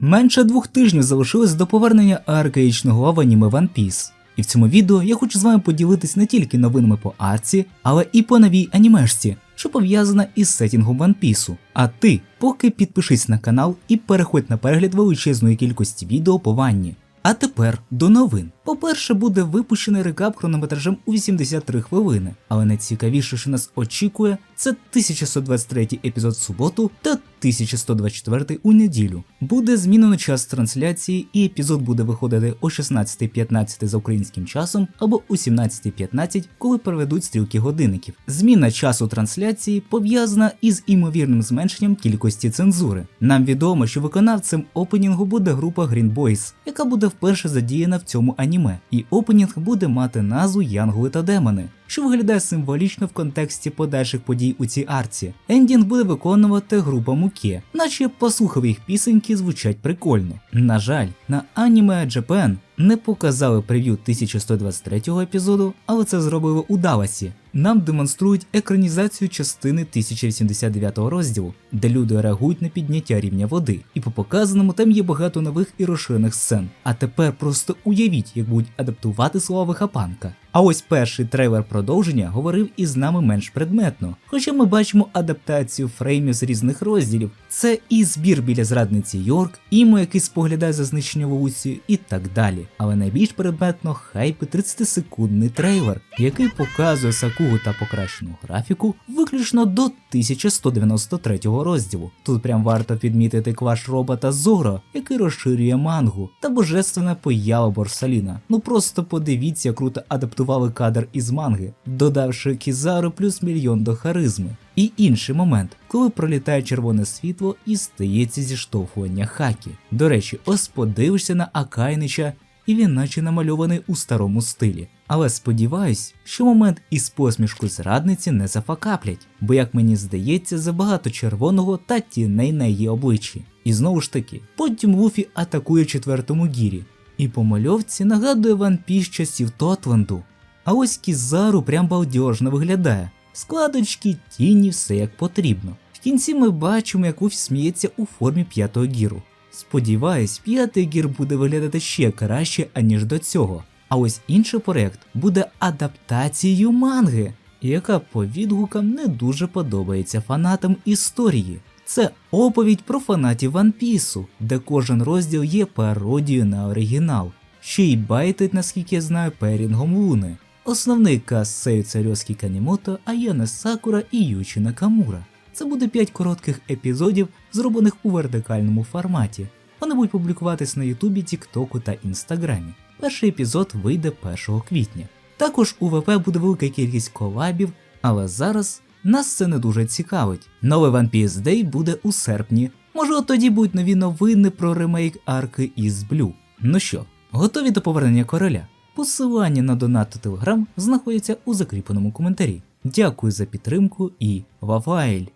Менше двох тижнів залишилось до повернення аркаїчного в аніме One Piece. І в цьому відео я хочу з вами поділитись не тільки новинами по арці, але і по новій анімешці, що пов'язана із сетінгом One Piece. А ти поки підпишись на канал і переходь на перегляд величезної кількості відео по ванні. А тепер до новин. По-перше, буде випущений рекап хронометражем у 83 хвилини, але найцікавіше, що нас очікує, це 1123 епізод суботу та 1124 у неділю. Буде змінено час трансляції, і епізод буде виходити о 16.15 за українським часом або о 17.15, коли переведуть стрілки годинників. Зміна часу трансляції пов'язана із імовірним зменшенням кількості цензури. Нам відомо, що виконавцем опенінгу буде група Green Boys, яка буде вперше задіяна в цьому аніме, і опенінг буде мати назву Янголи та Демони. Що виглядає символічно в контексті подальших подій у цій арці. Ендінг буде виконувати група Муке, наче послухав їх пісеньки звучать прикольно. На жаль, на аніме Japan не показали прев'ю 1123 епізоду, але це зробили у Даласі. Нам демонструють екранізацію частини 1089 розділу, де люди реагують на підняття рівня води, і по показаному там є багато нових і розширених сцен. А тепер просто уявіть, як будуть адаптувати слова Вихапанка. А ось перший трейлер продовження говорив із нами менш предметно, хоча ми бачимо адаптацію фреймів з різних розділів. Це і збір біля зрадниці Йорк, імо, який споглядає за знищення Вулиці і так далі. Але найбільш предметно хайпи 30-секундний трейлер, який показує Сакугу та покращену графіку виключно до 1193 розділу. Тут прям варто підмітити кваш робота Зоро, який розширює мангу, та божественна поява Борсаліна. Ну просто подивіться, круто адаптували кадр із манги, додавши Кізару плюс мільйон до харизми. І інший момент, коли пролітає червоне світло і стається зіштовхування хакі. До речі, ось подивишся на Акайнича, і він наче намальований у старому стилі. Але сподіваюсь, що момент із посмішкою зрадниці не зафакаплять, бо, як мені здається, забагато червоного та тіней на її обличчі. І знову ж таки, потім Луфі атакує четвертому гірі, і по мальовці нагадує Ван Піс часів Тотленду. А ось Кізару прям балдежно виглядає. Складочки, тіні, все як потрібно. В кінці ми бачимо, як Луфі сміється у формі п'ятого гіру. Сподіваюсь, п'ятий гір буде виглядати ще краще, аніж до цього. А ось інший проект буде адаптацією манги, яка по відгукам не дуже подобається фанатам історії. Це оповідь про фанатів Ван Пісу, де кожен розділ є пародією на оригінал, ще й байтить, наскільки я знаю, перінгом луни. Основний каст Сею Царьоський Канімото, Аяна Сакура і Ючі Накамура. Це буде 5 коротких епізодів, зроблених у вертикальному форматі. Вони будуть публікуватись на Ютубі, Тіктоку та Інстаграмі. Перший епізод вийде 1 квітня. Також у ВП буде велика кількість колабів, але зараз нас це не дуже цікавить. Новий One Piece Day буде у серпні. Може, от тоді будуть нові новини про ремейк арки із Блю. Ну що, готові до повернення короля? Посилання на донат та телеграм знаходяться у закріпленому коментарі. Дякую за підтримку і вавайль!